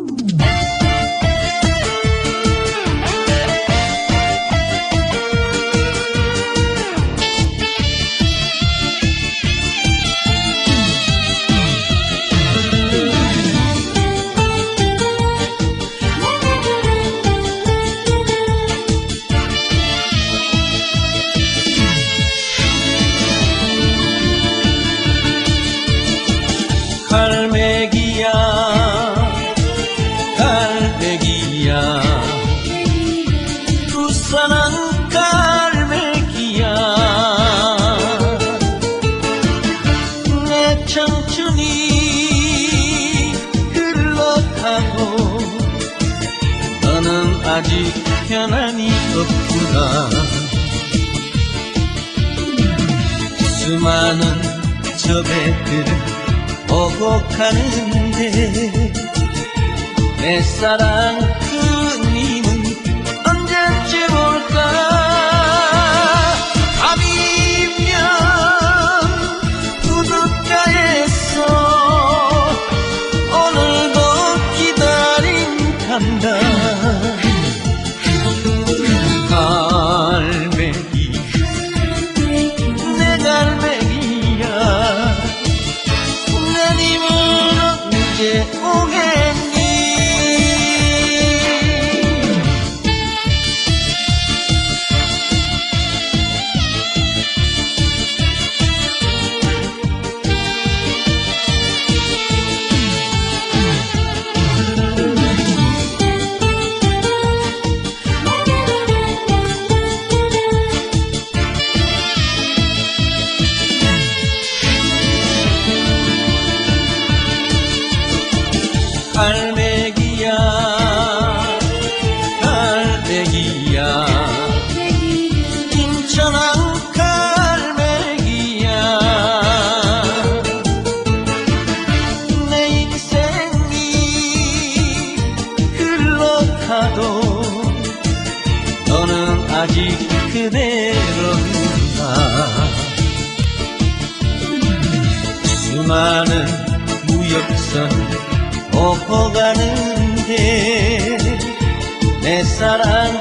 Hey! 아직 편안히 없구나 수많은 저배들을 보고 가는데 내 사랑 그님은 언제쯤 올까? 밤이면 우드가에서 오늘도 기다린 간다 갈매기야 갈매기야. 인천항 갈매기야. 내 인생이 흘러가도 너는 아직 그대로구나 수많은 무역선 오고 가는데 내 사랑